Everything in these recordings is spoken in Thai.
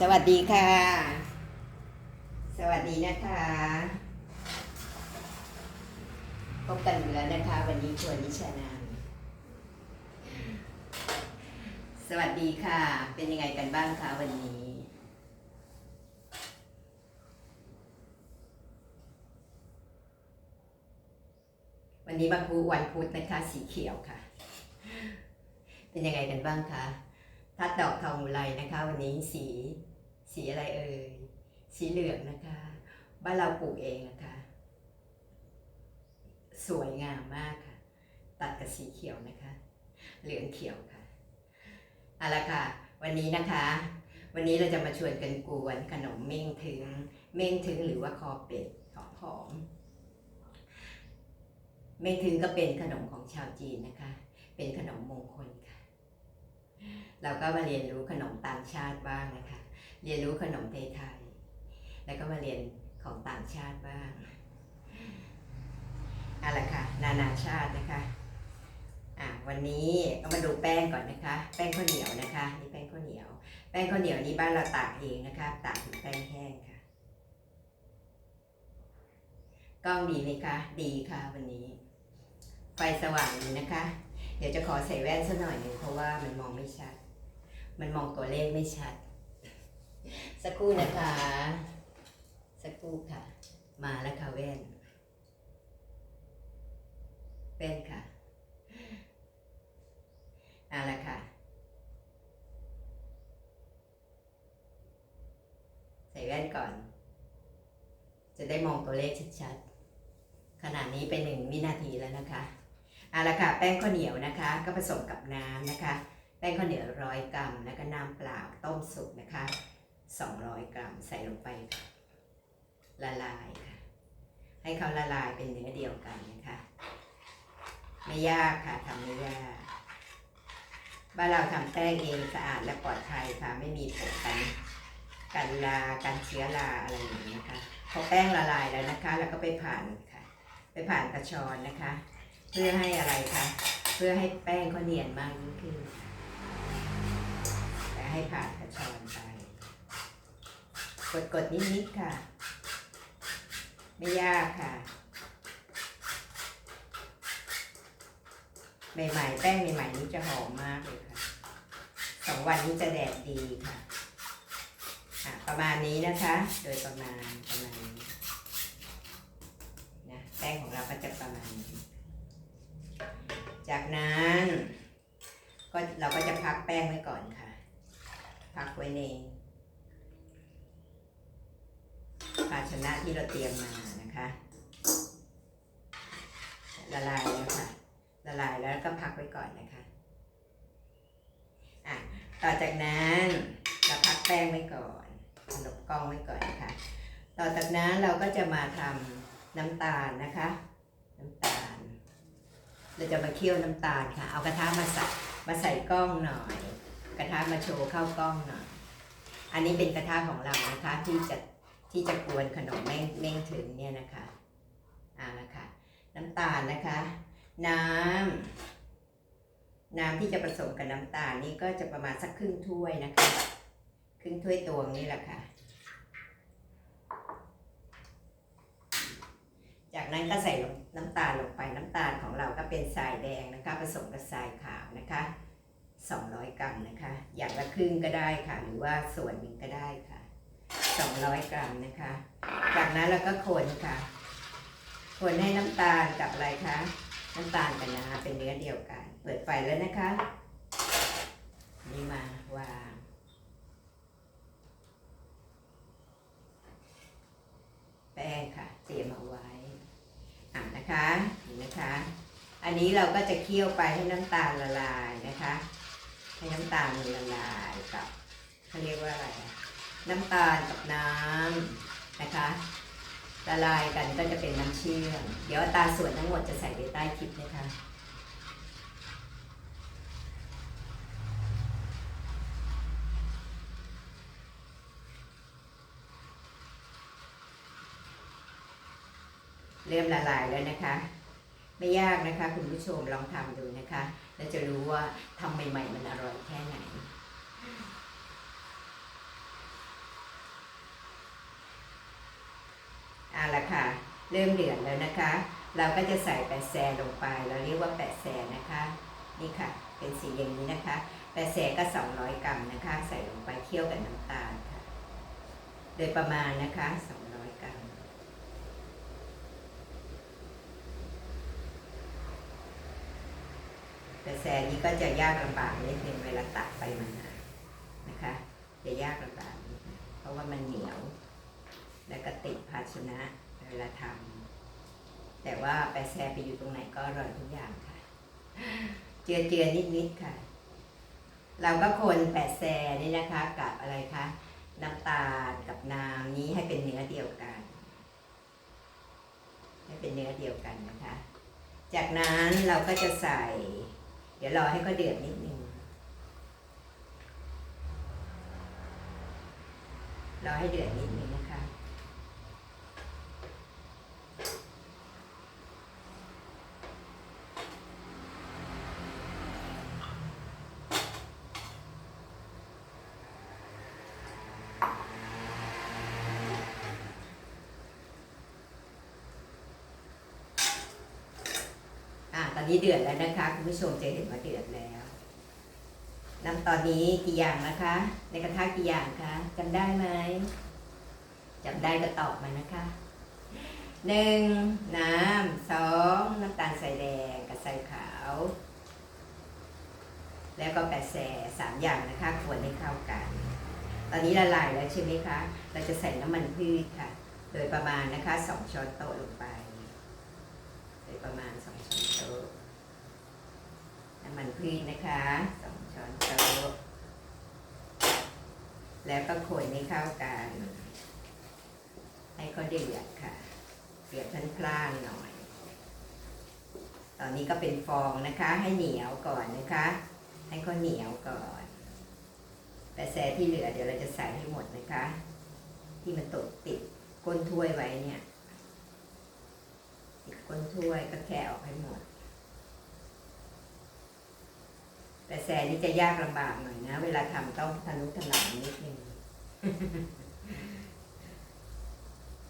สวัสดีค่ะ สวัสดีนะคะ พบกันอีกแล้วนะคะ วันนี้ชวนนิชานาสวัสดีค่ะ เป็นยังไงกันบ้างคะวันนี้ วันนี้วันพุวันพุธนะคะสีเขียวค่ะ เป็นยังไงกันบ้างคะ ทัดดอกทองอุไรนะคะ วันนี้สีสีอะไรเอ่ยสีเหลืองนะคะบ้านเราปลูกเองนะคะ สวยงามมากค่ะ ตัดกับสีเขียวนะคะ เหลืองเขียวค่ะเอาละค่ะ วันนี้นะคะ วันนี้เราจะมาชวนกันกวนขนมเม่งถึง เม่งถึงหรือว่าคอเป็ดหอมหอมเม่งถึงก็เป็นขนมของชาวจีนนะคะ เป็นขนมมงคลค่ะ เราก็มาเรียนรู้ขนมต่างชาติบ้างนะคะ เรียนรู้ขนมไทยๆแล้วก็มาเรียนของต่างชาติบ้างอาละค่ะนานาชาตินะคะอะวันนี้ก็มาดูแป้งก่อนนะคะ แป้งข้าวเหนียวนะคะนี่แป้งข้าวเหนียว แป้งข้าวเหนียวนี้บ้านเราตากเองนะคะตากถึงแป้งแห้งค่ะกล้องดีไหมคะ ดีค่ะวันนี้ ไฟสว่างดีนะคะ ดี๋ยวจะขอใส่แว่นสักหน่อยหนึ่งเพราะว่ามันมองไม่ชัด มันมองตัวเลขไม่ชัด สักครู่นะคะ สักครู่ค่ะ มาแล้วค่ะแว่น แว่นค่ะเอาละค่ะ ใส่แว่นก่อน จะได้มองตัวเลขชัดๆขนาดนี้เป็นหนึ่งวินาทีแล้วนะคะ เอาละค่ะแป้งข้าวเหนียวนะคะ ก็ผสมกับน้ำนะคะ แป้งข้าวเหนียวร้อยกรัมแล้วก็น้ำเปล่าต้มสุกนะคะ 200 กรัมใส่ลงไปละลายค่ะ ให้เขาละลายเป็นเนื้อเดียวกันนะคะไม่ยากค่ะทำไม่ยากบ้านเราทำแป้งเองสะอาดและปลอดภัยค่ะไม่มีผงกันกันลากันเชื้อราอะไรอย่างนี้นะคะพอแป้งละลายแล้วนะคะ แล้วก็ไปผ่านค่ะ ไปผ่านกระชอนนะคะ เพื่อให้อะไรคะ เพื่อให้แป้งเขาเนียนมากยิ่งขึ้นและให้ผ่านกระชอนไป กดกดนิดๆค่ะ ไม่ยากค่ะใหม่ๆแป้งใหม่ๆนี้จะหอมมากเลยค่ะสองวันนี้จะแดดดีค่ะอะประมาณนี้นะคะ โดยประมาณประมาณนี้นะแป้งของเราก็จะประมาณนี้ จากนั้นก็เราก็จะพักแป้งไว้ก่อนค่ะ พักไว้ในภาชนะที่เราเตรียมมานะคะละลายแล้วค่ะละลายแล้วก็พักไว้ก่อนนะคะอะต่อจากนั้นเราพักแป้งไว้ก่อนหลบกล้องไว้ก่อนนะคะ ต่อจากนั้นเราก็จะมาทำน้ำตาลนะคะ น้ำตาล เราจะมาเคี่ยวน้ำตาลค่ะ เอากระทะมาใส่มาใส่กล้องหน่อย กระทะมาโชว์เข้ากล้องหน่อย อันนี้เป็นกระทะของเรานะคะที่จะที่จะกวนขนมแม่งเม่งถึงเนี่ยนะคะอ่านะคะน้ำตาลนะคะ น้ำน้ำที่จะผสมกับน้ำตาลนี่ก็จะประมาณสักครึ่งถ้วยนะคะ ครึ่งถ้วยตวงนี่แหละค่ะ จากนั้นก็ใส่น้ำตาลลงไปน้ำตาลของเราก็เป็นทรายแดงนะคะผสมกับทรายขาวนะคะ 200 กรัมนะคะ อย่างละครึ่งก็ได้ค่ะ หรือว่าส่วนหนึ่งก็ได้ค่ะ 200 กรัมนะคะ จากนั้นเราก็คนค่ะ คนให้น้ำตาลกับอะไรคะน้ำตาลกับน้ำเป็นเนื้อเดียวกัน เปิดไฟแล้วนะคะ นี่มาวางแป้งค่ะเตรียมเอาไว้ อ่านะคะเห็นะคะ อันนี้เราก็จะเคี่ยวไปให้น้ำตาลละลายนะคะ ให้น้ำตาลมันละลายกับเขาเรียกว่าอะไร น้ำตาลกับน้ำนะคะละลายกันก็จะเป็นน้ำเชื่อม เดี๋ยวตาส่วนทั้งหมดจะใส่ไปใต้คลิปนะคะ เริ่มละลายแล้วนะคะ ไม่ยากนะคะ คุณผู้ชมลองทำดูนะคะ แล้วจะรู้ว่าทำใหม่ ๆ มันอร่อยแค่ไหน เอาละค่ะ เริ่มเดือดแล้วนะคะ เราก็จะใส่แปะแซลงไป เราเรียกว่าแปะแซนะคะ นี่ค่ะ เป็นสีอย่างนี้นะคะ แปะแซก็ 200 กรัมนะคะ ใส่ลงไปเคี่ยวกับน้ำตาลค่ะ โดยประมาณนะคะ แซนี้ก็จะยากลำบากนิดนึงเวลาตักไปมานนะคะ จะยากลำบากเพราะว่ามันเหนียว และก็ติดภาชนะเวลาทำแต่ว่าแปะแซไปอยู่ตรงไหนก็อร่อยทุกอย่างค่ะ เจือเจือนิดนิดๆค่ะ เราก็คนแปะแซนี่นะคะ กับอะไรคะน้ำตาลกับน้ำนี้ให้เป็นเนื้อเดียวกัน ให้เป็นเนื้อเดียวกันนะคะ จากนั้นเราก็จะใส่ ดี๋ยวรอให้เขาเดือดนิดนึงรอให้เดือดนิดนึงนะคะ อ่า ตอนนี้เดือดแล้วนะคะคุณผู้ชมจะเห็นว่าเดือดแล้วน้ำตอนนี้กี่อย่างนะคะ ในกระทะกี่อย่างคะจำได้ไหมจำได้ก็ตอบมานะคะหนึ่งน้ำสองน้ำตาลใส่แดงกับใส่ขาว แล้วก็แปดแสสามอย่างนะคะควรให้เข้ากัน ตอนนี้ละลายแล้วใช่ไหมคะ เราจะใส่น้ำมันพืชค่ะ โดยประมาณนะคะสองช้อนโต๊ะลงไป ประมาณสองช้อนโต๊ะน้ำมันพืชนะคะสองช้อนโต๊ะแล้วก็คนให้เข้ากัน ให้เขาเดือดค่ะเดือดพล่านๆหน่อย ตอนนี้ก็เป็นฟองนะคะ ให้เหนียวก่อนนะคะ ให้เขาเหนียวก่อน แต่แซที่เหลือเดี๋ยวเราจะใส่ให้หมดนะคะ ที่มันตกติดก้นถ้วยไว้เนี่ย ติดก้นถ้วยก็แค่ออกให้หมด แต่แซนี่จะยากลำบากหน่อยนะ เวลาทำต้องทะนุถนอมนิดนึง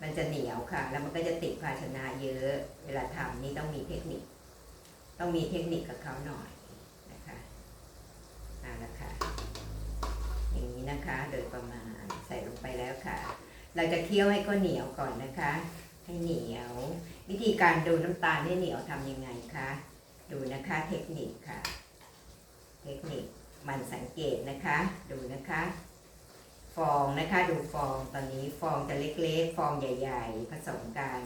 มันจะเหนียวค่ะ แล้วมันก็จะติดภาชนะเยอะ เวลาทำนี่ต้องมีเทคนิค ต้องมีเทคนิคกับเขาหน่อยนะคะเอาละค่ะอย่างนี้นะคะ โดยประมาณใส่ลงไปแล้วค่ะ เราจะเคี่ยวให้ก็เหนียวก่อนนะคะ ให้เหนียว วิธีการดูน้ำตาลให้เหนียวทำยังไงคะดูนะคะเทคนิคค่ะ เทคนิคมันสังเกตนะคะ ดูนะคะ ฟองนะคะดูฟองตอนนี้ฟองจะเล็กๆ ฟองใหญ่ ๆ ผสมกัน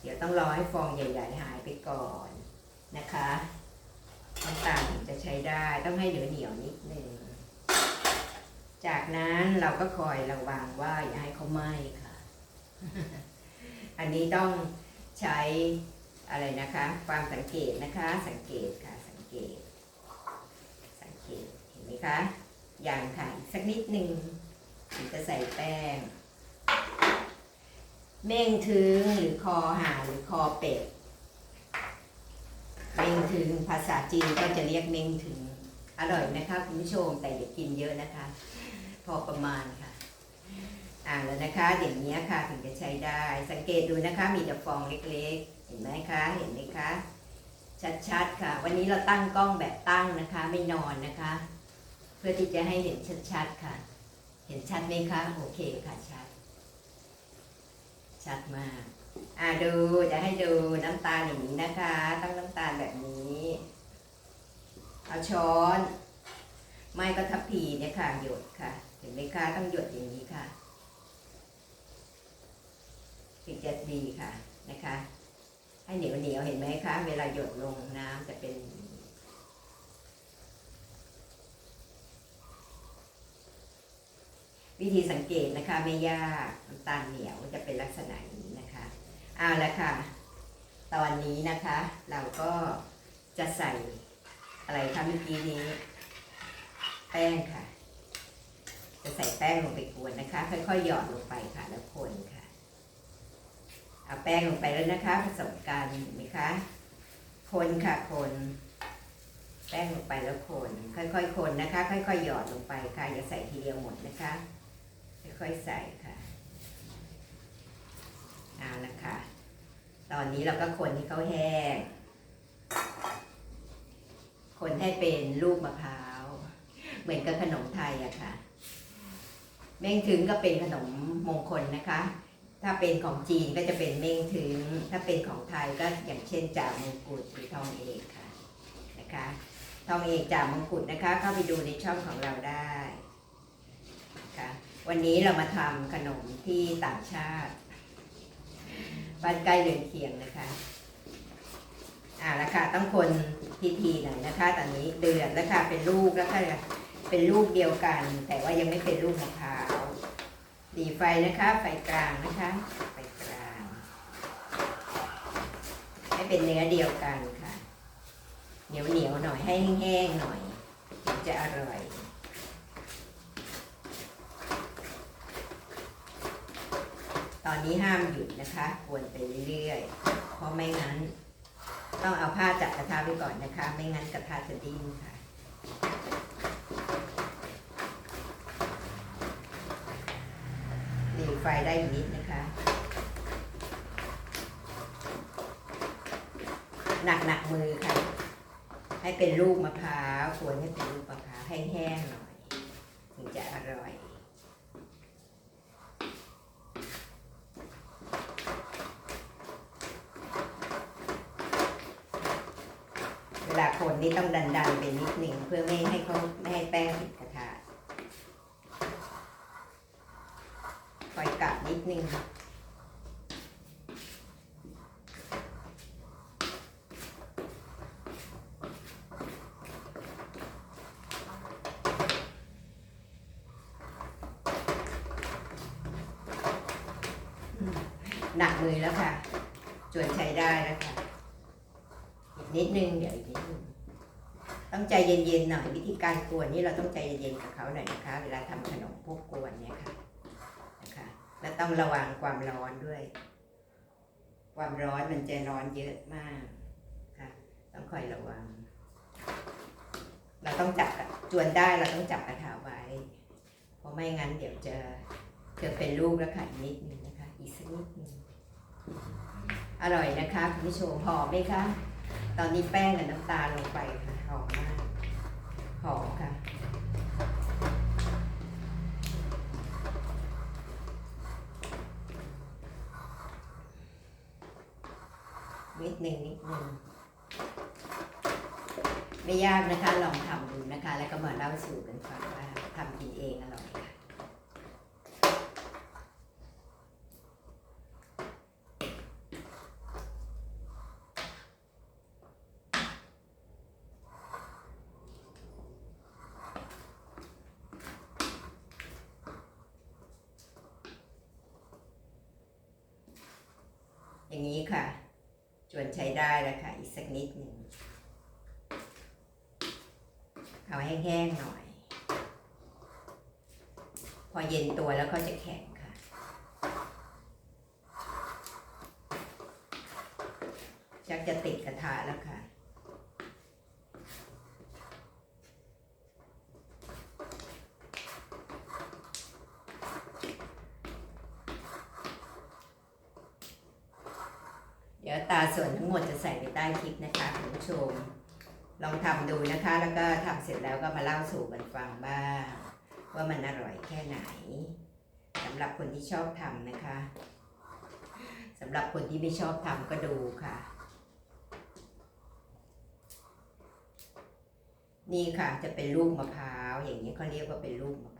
เดี๋ยวต้องรอให้ฟองใหญ่ ๆ หายไปก่อนนะคะน้ำตาลถึงจะใช้ได้ต้องให้เหนียวเหนียวนิดนึงจากนั้นเราก็คอยระวังว่าอย่าให้เขาไหม้ค่ะ อันนี้ต้องใช้อะไรนะคะ ความสังเกตนะคะ สังเกตค่ะ สังเกต สังเกต เห็นไหมคะ อย่างค่ะอีกสักนิดหนึ่งถึงจะใส่แป้ง เม่งถึงหรือคอหาหรือคอเป็ด เม่งถึงภาษาจีนก็จะเรียกเม่งถึง อร่อยนะคะคุณผู้ชมแต่อย่ากินเยอะนะคะ พอประมาณ อ่าแล้วนะคะอย่างนี้ค่ะถึงจะใช้ได้ สังเกตดูนะคะมีแต่ฟองเล็กๆ เห็นไหมคะเห็นไหมคะชัดๆค่ะ วันนี้เราตั้งกล้องแบบตั้งนะคะ ไม่นอนนะคะ เพื่อที่จะให้เห็นชัดๆค่ะ เห็นชัดไหมคะโอเคค่ะชัด ชัดมากอ่าดูจะให้ดูน้ำตาลอย่างนี้นะคะ ตั้งน้ำตาลแบบนี้ เอาช้อน ไม่ก็ทัพพีเนี่ยค่ะหยดค่ะ เห็นไหมคะต้องหยดอย่างนี้ค่ะ ถึงจะดีค่ะนะคะ ให้เหนียวเหนียวเห็นไหมคะ เวลาหยดลงน้ำจะเป็นวิธีสังเกตนะคะไม่ยากน้ำตาลเหนียวจะเป็นลักษณะนี้นะคะเอาละค่ะ ตอนนี้นะคะ เราก็จะใส่อะไรคะเมื่อกี้นี้ แป้งค่ะ จะใส่แป้งลงไปกวนนะคะ ค่อยๆหยอดลงไปค่ะแล้วคนค่ะ เอาแป้งลงไปแล้วนะคะผสมกันเห็นไหมคะคนค่ะคนแป้งลงไปแล้วคน ค่อยๆ คนนะคะ ค่อยๆ หยอดลงไปค่ะ อย่าใส่ทีเดียวหมดนะคะ ค่อยๆ ใส่ค่ะเอาละค่ะ ตอนนี้เราก็คนให้เขาแห้ง คนให้เป็นลูกมะพร้าว เหมือนกับขนมไทยอะค่ะเม่งถึงก็เป็นขนมมงคลนะคะ ถ้าเป็นของจีนก็จะเป็นเม่งถึง ถ้าเป็นของไทยก็อย่างเช่นจ่ามงกุฎหรือทองเอกค่ะนะคะทองเอกจ่ามงกุฎนะคะ เข้าไปดูในช่องของเราได้ค่ะวันนี้เรามาทำขนมที่ต่างชาติบ้านใกล้เรือนเคียงนะคะอ่าแล้วค่ะต้องคนทีๆหน่อยนะคะ ตอนนี้เดือดแล้วค่ะเป็นลูกแล้วค่ะเป็นลูกเดียวกัน แต่ว่ายังไม่เป็นลูกมะพร้าว ดีไฟนะคะ ไฟกลางนะคะ ไฟกลาง ให้เป็นเนื้อเดียวกันค่ะ เหนียวเหนียวหน่อยให้แห้งๆหน่อยถึงจะอร่อยตอนนี้ห้ามหยุดนะคะกวนไปเรื่อยๆ เพราะไม่งั้น ต้องเอาผ้าจับกระทะไว้ก่อนนะคะ ไม่งั้นกระทะจะดิ้นค่ะ หลี ไฟได้อีกนิดนะคะหนักหนักมือค่ะ ให้เป็นลูกมะพร้าวควรให้เป็นลูกมะพร้าวแห้งๆหน่อยถึงจะอร่อยเวลาคนนี่ต้องดันๆไปนิดหนึ่งเพื่อไม่ให้เขาไม่ให้แป้งติดกระทะคอยกัด นิดนึงหนักมือแล้วค่ะจวนใช้ได้แล้วค่ะอีกนิดนึงเดี๋ยวอีกนิดนึงต้องใจเย็นๆหน่อยวิธีการกวนนี่เราต้องใจเย็นๆกับเขาหน่อย ต้องระวังความร้อนด้วย ความร้อนมันจะร้อนเยอะมากค่ะ ต้องคอยระวัง เราต้องจับจวนได้เราต้องจับกระถาไว้ เพราะไม่งั้นเดี๋ยวจะเกิดเป็นลูกแล้วค่ะนิดนึงนะคะ อีกสักนิดนึงอร่อยนะคะคุณผู้ชมหอมไหมคะ ตอนนี้แป้งกับน้ำตาลลงไปค่ะหอมมากหอมค่ะ นิด หนึ่งนิดหนึ่งไม่ยากนะคะลองทำดูนะคะ แล้วก็มาเล่าสู่กันฟังว่าทำกินเองอร่อยค่ะ อย่างนี้ค่ะ จวนใช้ได้แล้วค่ะ อีกสัก นิดหนึ่งเอาให้แห้งหน่อย พอเย็นตัวแล้วก็จะแข็งค่ะชักจะติดกระทะแล้วค่ะ เดี๋ยว ตาส่วนทั้งหมดจะใส่ไว้ใต้คลิปนะคะคุณผู้ชม ลองทำดูนะคะ แล้วก็ทำเสร็จแล้วก็มาเล่าสู่กันฟังบ้างว่ามันอร่อยแค่ไหนสำหรับคนที่ชอบทำนะคะสำหรับคนที่ไม่ชอบทำก็ดูค่ะ นี่ค่ะจะเป็นลูกมะพร้าวอย่างนี้เขาเรียกว่าเป็นลูกมะพร้าว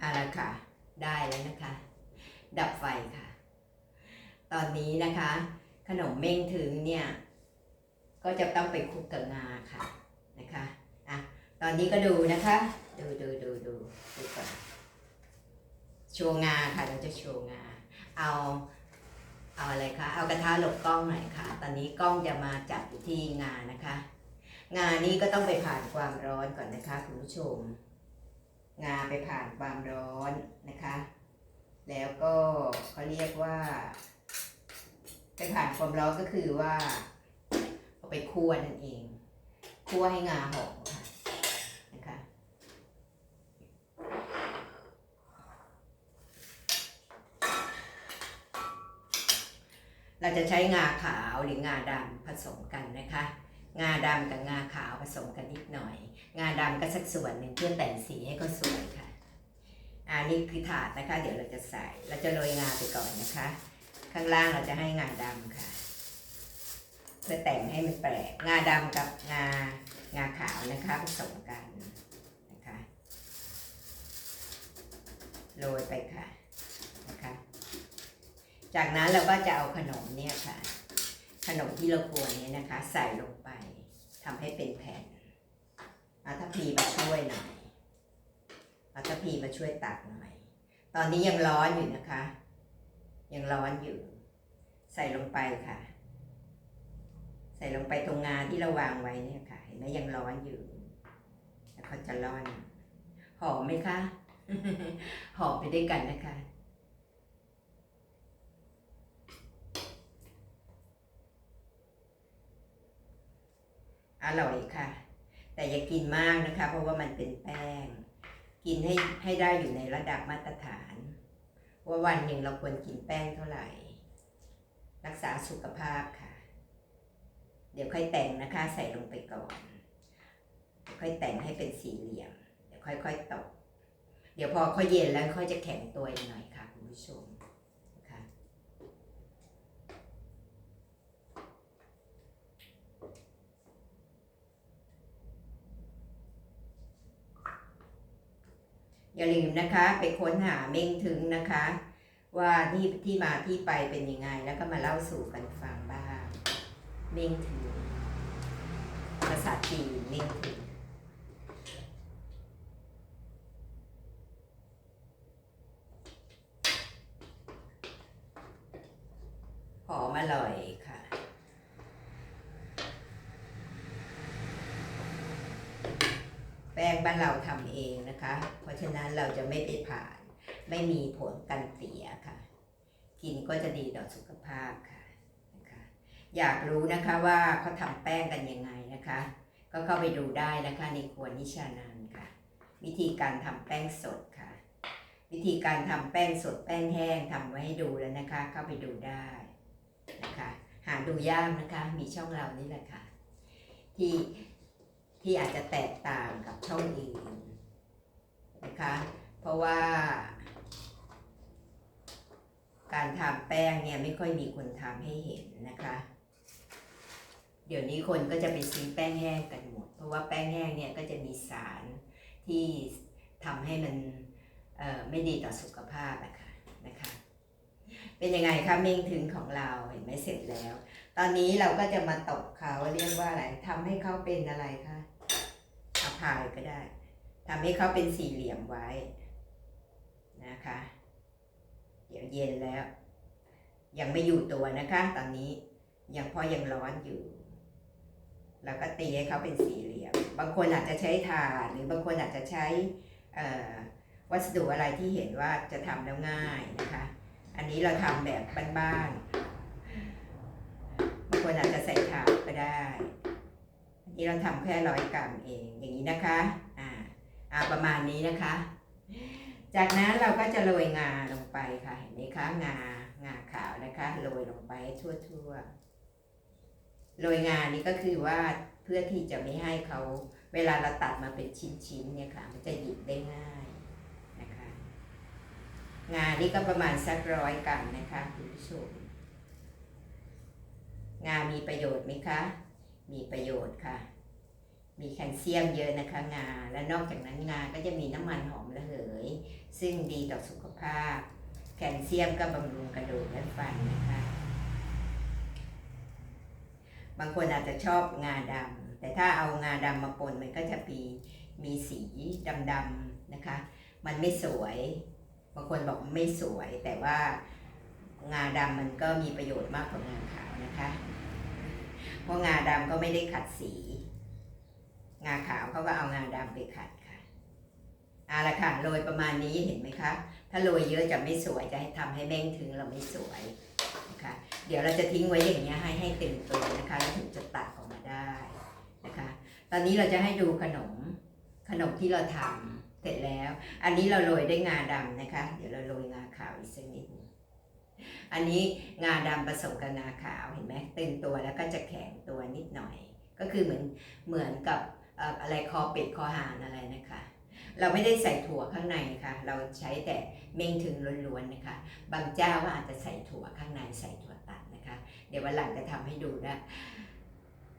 เอาละค่ะ ได้แล้วนะคะ ดับไฟค่ะ ตอนนี้นะคะ ขนมเม่งถึงเนี่ย ก็จะต้องไปคุกกับงาค่ะนะคะอะตอนนี้ก็ดูนะคะ ดูดูดูดูดูก่อนโชว์งาค่ะเราจะโชว์งา เอาเอาอะไรคะ เอากระทะหลบกล้องหน่อยค่ะ ตอนนี้กล้องจะมาจับอยู่ที่งานนะคะ งานนี้ก็ต้องไปผ่านความร้อนก่อนนะคะคุณผู้ชม งาไปผ่านความร้อนนะคะ แล้วก็เขาเรียกว่า ไปผ่านความร้อนก็คือว่าเอาไปคั่วนั่นเองคั่วให้งาหอมค่ะนะคะเราจะใช้งาขาวหรืองาดำผสมกันนะคะ งาดำกับงาขาวผสมกันนิดหน่อย งาดำก็สักส่วนหนึ่งเพื่อแต่งสีให้ก็สวยค่ะอันนี้คือถาดนะคะ เดี๋ยวเราจะใส่เราจะโรยงาไปก่อนนะคะ ข้างล่างเราจะให้งาดำค่ะ เพื่อแต่งให้มันแปลกงาดำกับงางาขาวนะคะผสมกันนะคะโรยไปค่ะนะคะ จากนั้นเราก็จะเอาขนมเนี่ยค่ะ นมที่เรากวนเนี่ยนะคะ ใส่ลงไปทำให้เป็นแผ่นอาทัพพีมาช่วยหน่อยอาทัพพีมาช่วยตักหน่อย ตอนนี้ยังร้อนอยู่นะคะ ยังร้อนอยู่ ใส่ลงไปค่ะ ใส่ลงไปตรงงานที่เราวางไว้เนี่ยค่ะ เห็นไหมยังร้อนอยู่แล้วเขาจะร้อนหอมไหมคะหอมไปด้วยกันนะคะ ร่อยค่ะ แต่อย่ากินมากนะคะ เพราะว่ามันเป็นแป้ง กินให้ให้ได้อยู่ในระดับมาตรฐาน ว่าวันหนึ่งเราควรกินแป้งเท่าไหร่ รักษาสุขภาพค่ะ เดี๋ยวค่อยแต่งนะคะ ใส่ลงไปก่อนค่อยแต่งให้เป็นสี่เหลี่ยม เดี๋ยวค่อยๆตก เดี๋ยวพอเขาเย็นแล้วค่อยจะแข็งตัวหน่อยค่ะคุณผู้ชมนะคะ อย่าลืมนะคะไปค้นหาเม่งถึงนะคะ ว่าที่ที่มาที่ไปเป็นยังไง แล้วก็มาเล่าสู่กันฟังบ้างเม่งถึงภาษาจีนเม่งถึงหอมอร่อยค่ะ แป้งบ้านเราทำเองนะคะ เพราะฉะนั้นเราจะไม่ไปผ่าน ไม่มีผลกันเสียค่ะ กินก็จะดีต่อสุขภาพค่ะนะคะ อยากรู้นะคะว่าเขาทำแป้งกันยังไงนะคะ ก็เข้าไปดูได้นะคะในครัวนิชานันค่ะ วิธีการทำแป้งสดค่ะ วิธีการทำแป้งสดแป้งแห้งทำไว้ให้ดูแล้วนะคะ เข้าไปดูได้นะคะ หาดูยากนะคะ มีช่องเรานี่แหละค่ะ ที่ ที่อาจจะแตกต่างกับช่องอื่นนะคะ เพราะว่า การทำแป้งเนี่ยไม่ค่อยมีคนทำให้เห็นนะคะ เดี๋ยวนี้คนก็จะไปซื้อแป้งแห้งกันหมด เพราะว่าแป้งแห้งเนี่ยก็จะมีสารที่ทำให้มันไม่ดีต่อสุขภาพนะคะนะคะ เป็นยังไงคะเมงถึงของเราเห็นไหมเสร็จแล้ว ตอนนี้เราก็จะมาตบเขาเรียกว่าอะไรทำให้เขาเป็นอะไรคะ อาพายก็ได้ทำให้เขาเป็นสี่เหลี่ยมไว้นะคะ เดี๋ยวเย็นแล้ว ยังไม่อยู่ตัวนะคะ ตอนนี้ยังพราะยังร้อนอยู่ แล้วก็ตีให้เขาเป็นสี่เหลี่ยม บางคนอาจจะใช้ถานหรือบางคนอาจจะใช้วัสดุอะไรที่เห็นว่าจะทำแล้วง่ายนะคะ อันนี้เราทำแบบบ้านๆบางคนอาจจะใส่ถาดก็ได้ นนี้เราทำแค่ร้อยกรัมเองอย่างนี้นะคะอ่าอ่าประมาณนี้นะคะ จากนั้นเราก็จะโรยงาลงไปค่ะเห็นไหมคะงางาขาวนะคะโรยลงไปทั่วๆโรยงานี้ก็คือว่าเพื่อที่จะไม่ให้เขาเวลาเราตัดมาเป็นชิ้นๆเนี่ยค่ะ มันจะหยิบได้ง่ายนะคะ งานี่ก็ประมาณสักร้อยกรัมนะคะคุณผู้ชมงามีประโยชน์ไหมคะ มีประโยชน์ค่ะ มีแคลเซียมเยอะนะคะงา และนอกจากนั้นงาก็จะมีน้ำมันหอมระเหย ซึ่งดีต่อสุขภาพ แคลเซียมก็บำรุงกระดูกและฟันนะคะ บางคนอาจจะชอบงาดำแต่ถ้าเอางาดำมาปนมันก็จะมีมีสีดำๆนะคะ มันไม่สวย บางคนบอกไม่สวยแต่ว่างาดำมันก็มีประโยชน์มากกว่างาขาวนะคะ ราะงาดำก็ไม่ได้ขัดสี งาขาวเขาก็เอางาดำไปขัดค่ะเอาละค่ะโรยประมาณนี้เห็นไหมคะ ถ้าโรยเยอะจะไม่สวยจะให้ทำให้แม่งถึงเราไม่สวยนะคะเดี๋ยวเราจะทิ้งไว้อย่างนี้ยให้ให้เต็มตัวนะคะแล้วถึงจะตักออกมาได้นะคะ ตอนนี้เราจะให้ดูขนมขนมที่เราทำเสร็จแล้ว อันนี้เราโรยด้วยงาดำนะคะ เดี๋ยวเราโรยงาขาวอีกสักนิด อันนี้งาดำผสมกับงาขาวเห็นไหมตึงตัวแล้วก็จะแข็งตัวนิดหน่อย ก็คือเหมือนเหมือนกับอะไรคอเป็ดคอห่านอะไรนะคะ เราไม่ได้ใส่ถั่วข้างในค่ะเราใช้แต่เม่งถึงล้วนๆนะคะ บางเจ้าก็อาจจะใส่ถั่วข้างในใส่ถั่วตัดนะคะ เดี๋ยววันหลังจะทำให้ดูนะ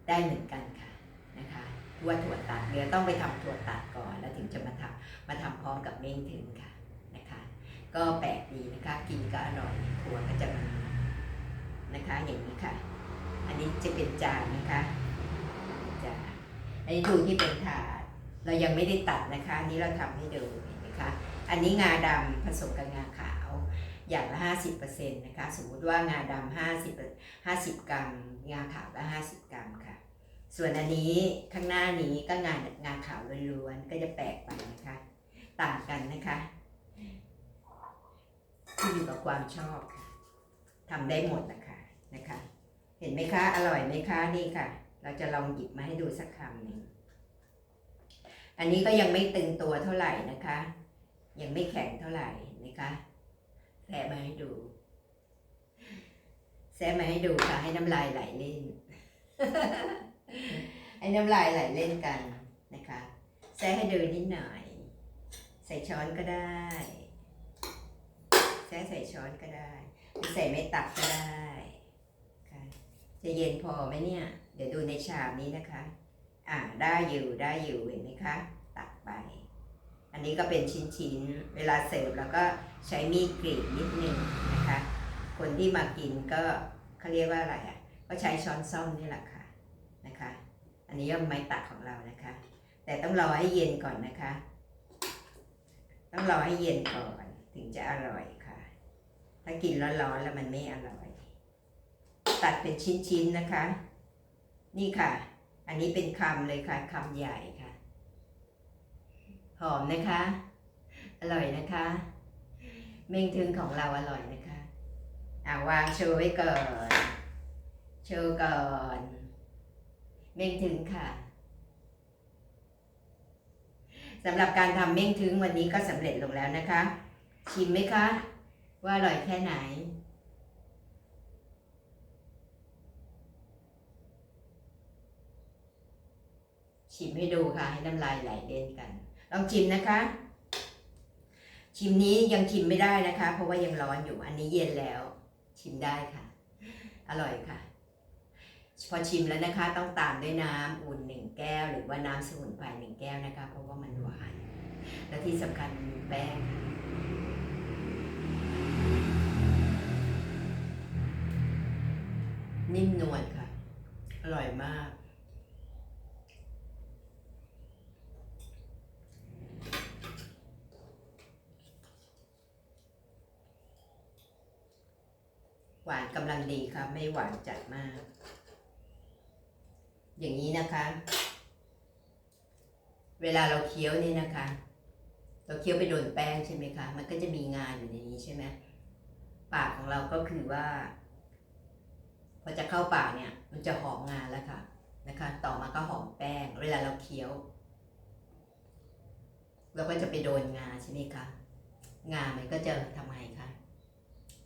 ได้เหมือนกันค่ะนะคะว่าถั่วตัดเดี๋ยวต้องไปทำถั่วตัดก่อน แล้วถึงจะมาทำมาทำพร้อมกับเม่งถึงค่ะนะคะ ก็แปลกดีนะคะ กินก็อร่อยถั่วก็จะมันนะคะอย่างนี้ค่ะอันนี้จะเป็นจานนะคะจานอันนี้ดูที่เป็นถาด เรายังไม่ได้ตัดนะคะอันนี้เราทำให้ดูเห็นไหมคะอันนี้งาดำผสมกับงาขาวอย่างละ 50%นะคะ สมมุติว่างาดำ50 50 กรัม งาขาวละ50 กรัมค่ะ ส่วนอันนี้ข้างหน้านี้ก็งางาขาวล้วนๆก็จะแปลกไปนะคะ ต่างกันนะคะ ขึ้นอยู่กับความชอบค่ะทำได้หมดนะคะนะคะ เห็นไหมคะ อร่อยไหมคะนี่ค่ะ เราจะลองหยิบมาให้ดูสักคำหนึ่งอันนี้ก็ยังไม่ตึงตัวเท่าไหร่นะคะ ยังไม่แข็งเท่าไหร่นไหมคะแสะมาให้ดูแสะมาให้ดูค่ะ ให้น้ำลายไหลเล่น ให้น้ำลายไหลเล่นกันนะคะแสะให้ดูนิดหน่อย ใส่ช้อนก็ได้ แสะใส่ช้อนก็ได้ใส่ไม่ตักก็ได้ค่ะจะเย็นพอไหมเนี่ย เดี๋ยวดูในชามนี้นะคะ อ่าได้อยู่ได้อยู่เห็นไหมคะ ตักไป อันนี้ก็เป็นชิ้นๆ เวลาเสิร์ฟแล้วก็ใช้มีดกรีดนิดนึงนะคะ คนที่มากินก็เขาเรียกว่าอะไรอะ ก็ใช้ช้อนซ่อมนี่แหละค่ะนะคะ อันนี้ก็ไม้ตักของเรานะคะ แต่ต้องรอให้เย็นก่อนนะคะ ต้องรอให้เย็นก่อนถึงจะอร่อย ถ้ากินร้อนๆแล้วมันไม่อร่อย ตัดเป็นชิ้นๆนะคะ นี่ค่ะ อันนี้เป็นคำเลยค่ะคำใหญ่ค่ะ หอมนะคะ อร่อยนะคะ เมงทึงของเราอร่อยนะคะอ่าวางโชว์ไว้ก่อนโชว์ก่อน เมงถึงค่ะสำหรับการทำเม่งถึงวันนี้ก็สำเร็จลงแล้วนะคะ ชิมไหมคะ ว่าอร่อยแค่ไหน ชิมให้ดูค่ะ ให้น้ำลายไหลเล่นกัน ลองชิมนะคะ ชิมนี้ยังชิมไม่ได้นะคะ เพราะว่ายังร้อนอยู่อันนี้เย็นแล้ว ชิมได้ค่ะ อร่อยค่ะ พอชิมแล้วนะคะ ต้องตามด้วยน้ำอุ่นหนึ่งแก้ว หรือว่าน้ำสมุนไพรหนึ่งแก้วนะคะ เพราะว่ามันหวาน และที่สำคัญมีแป้งค่ะ นิ่มนวลค่ะ อร่อยมาก หวานกำลังดีครับไม่หวานจัดมาก อย่างนี้นะคะ เวลาเราเคี้ยวนี่นะคะ เราเคี้ยวไปโดนแป้งใช่ไหมคะ มันก็จะมีงานอยู่ในนี้ใช่ไหมปากของเราก็คือว่า พอจะเข้าปากเนี่ยมันจะหอมงาแล้วค่ะนะคะ ต่อมาก็หอมแป้ง เวลาเราเคี้ยวเราก็จะไปโดนงาใช่ไหมคะงามันก็จะทำไงคะ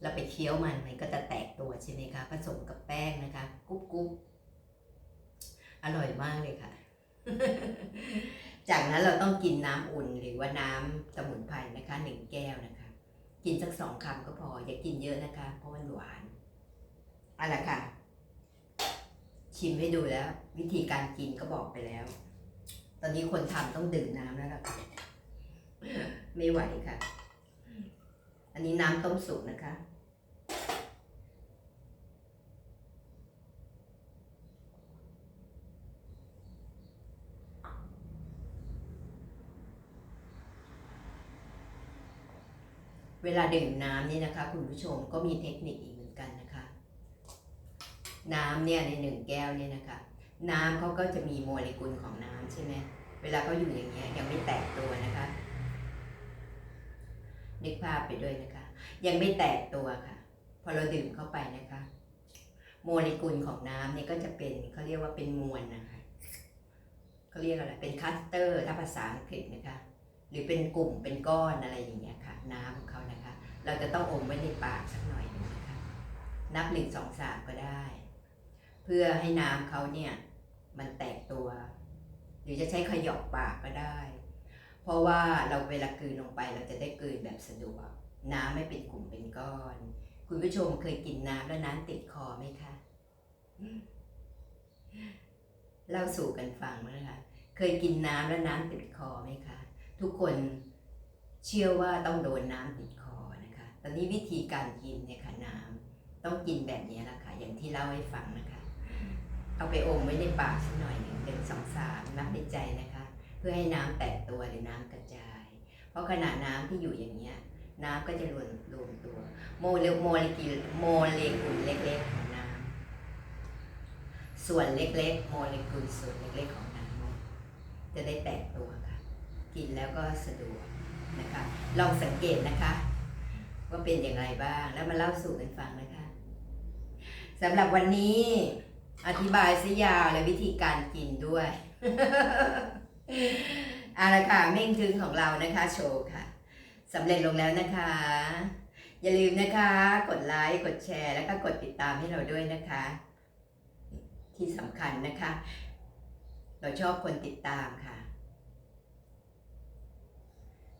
เราไปเคี้ยวมันมันก็จะแตกตัวใช่ไหมคะผสมกับแป้งนะคะกุ๊บกุ๊บอร่อยมากเลยค่ะ จากนั้นเราต้องกินน้ำอุ่นหรือว่าน้ำสมุนไพรนะคะหนึ่งแก้วนะคะ กินสักสองคำก็พออย่ากินเยอะนะคะ เพราะมันหวาน อะไรค่ะ ชิมให้ดูแล้ว วิธีการกินก็บอกไปแล้ว ตอนนี้คนทำต้องดื่มน้ำแล้วล่ะค่ะ ไม่ไหวค่ะ อันนี้น้ำต้มสุกนะคะเวลาดื่มน้ำนี่นะคะ คุณผู้ชมก็มีเทคนิคอีก น้ำเนี่ยในหนึ่งแก้วเนี่ยนะคะน้ำเขาก็จะมีโมเลกุลของน้ำใช่ไหมเวลาเขาอยู่อย่างเงี้ยยังไม่แตกตัวนะคะนึกภาพไปด้วยนะคะ ยังไม่แตกตัวค่ะ พอเราดื่มเข้าไปนะคะ โมเลกุลของน้ำเนี่ยก็จะเป็นเขาเรียกว่าเป็นมวลนะคะเขาเรียกอะไรเป็นคัสเตอร์ถ้าภาษาอังกฤษนะคะ หรือเป็นกลุ่มเป็นก้อนอะไรอย่างเงี้ยค่ะ น้ำของเขานะคะ เราจะต้องอมไว้ในปากสักหน่อยนึงนะคะ นับหนึ่งสองสามก็ได้ เพื่อให้น้ำเขาเนี่ยมันแตกตัว หรือจะใช้ขยอกปากก็ได้ เพราะว่าเราเวลากลืนลงไปเราจะได้กลืนแบบสะดวก น้ำไม่เป็นกลุ่มเป็นก้อน คุณผู้ชมเคยกินน้ำแล้วน้ำติดคอไหมคะเล่าสู่กันฟังนะคะเคยกินน้ำแล้วน้ำติดคอไหมคะ ทุกคนเชื่อว่าต้องโดนน้ำติดคอนะคะ ตอนนี้วิธีการกินเนี่ยค่ะน้ำต้องกินแบบนี้ละค่ะอย่างที่เล่าให้ฟังนะคะ เอาไปอมไว้ในปากสักหน่อยหนึ่งหนึ่งสองสามนับในใจนะคะ เพื่อให้น้ำแตกตัวหรือน้ำกระจาย เพราะขณะน้ำที่อยู่อย่างเนี้ยน้ำก็จะรวมรวมตัว โมเลโมเลกุลโมเลกุลเล็กๆของน้ำส่วนเล็กๆ โมเลกุลส่วนเล็กๆของน้ำจะได้แตกตัวค่ะ กินแล้วก็สะดวกนะคะ ลองสังเกตนะคะ ว่าเป็นอย่างไรบ้างแล้วมาเล่าสู่กันฟังนะคะสำหรับวันนี้ อธิบายซะยาวและวิธีการกินด้วยเอาละค่ะเม่งทึงของเรานะคะ โชว์ค่ะสำเร็จลงแล้วนะคะ อย่าลืมนะคะ กดไลค์กดแชร์ แล้วก็กดติดตามให้เราด้วยนะคะ ที่สำคัญนะคะ เราชอบคนติดตามค่ะ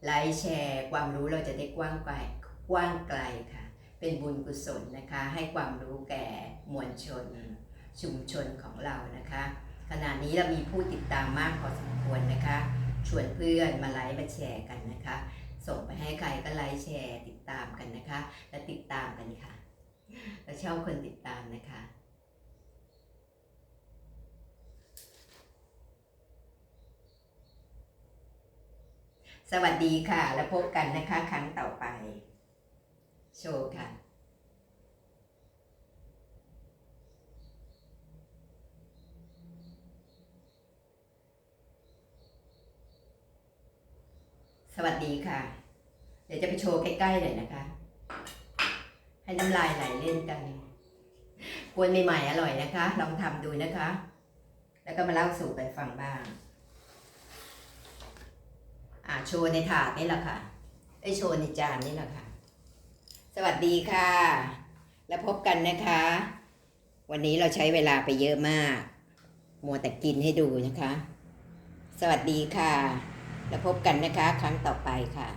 ไลค์แชร์ ความรู้เราจะได้กว้างไกลกว้างไกลค่ะ เป็นบุญกุศลนะคะ ให้ความรู้แก่มวลชน ชุมชนของเรานะคะ ขณะนี้เรามีผู้ติดตามมากพอสมควรนะคะ ชวนเพื่อนมาไลค์มาแชร์กันนะคะ ส่งไปให้ใครก็ไลค์แชร์ ติดตามกันนะคะ และติดตามกันค่ะเราชอบคนติดตามนะคะสวัสดีค่ะ แล้วพบกันนะคะครั้งต่อไป โชว์ค่ะ สวัสดีค่ะ เดี๋ยวจะไปโชว์ใกล้ๆหน่อยนะคะ ให้น้ำลายไหลเล่นกัน กวนใหม่ๆอร่อยนะคะ ลองทำดูนะคะ แล้วก็มาเล่าสู่กันฟังบ้าง อ่าโชว์ในถาดนี่แหละค่ะไอโชว์ในจานนี่แหละค่ะ สวัสดีค่ะ แล้วพบกันนะคะ วันนี้เราใช้เวลาไปเยอะมาก มัวแต่กินให้ดูนะคะ สวัสดีค่ะ แล้วพบกันนะคะครั้งต่อไปค่ะ